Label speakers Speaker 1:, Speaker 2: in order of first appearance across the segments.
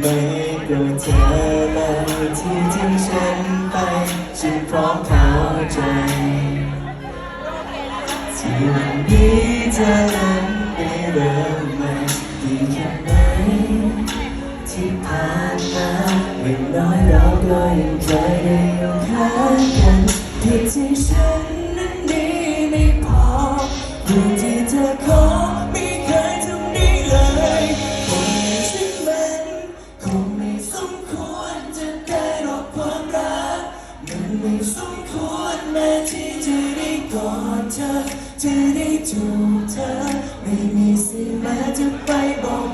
Speaker 1: ไม่โกรธเธอเลยที่ทิ้งฉันไป ฉันพร้อมเข้าใจ ที่วันนี้เธอนั้นได้เริ่มใหม่ดีแค่ไหนที่ผ่านมาอย่างน้อยเราก็ยังเคยได้อยู่ข้างกันที่ที่ฉันนั้นดีไม่พอ ไม่สมควรแม้ที่จะได้กอดเธอจะได้จูบเธอ ไม่มีสิทธิ์แม้จะไปบอก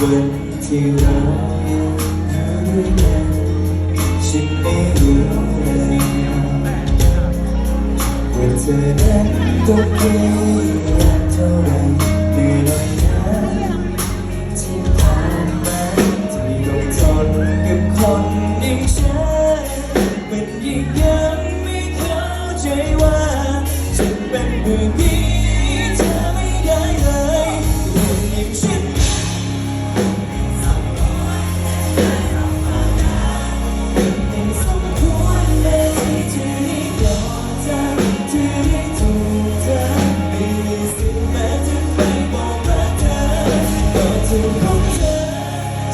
Speaker 1: วันที่รักเธอได้นฉันไม่รู้เลยว่าเธอได้ตัวเพียงเท่าไรเหนื่อที่ผ่านมาที่ต้องทนกับคนอย่างฉันมันยิ่งยังไม่เข้าใจว่าฉันเป็นเพื่อน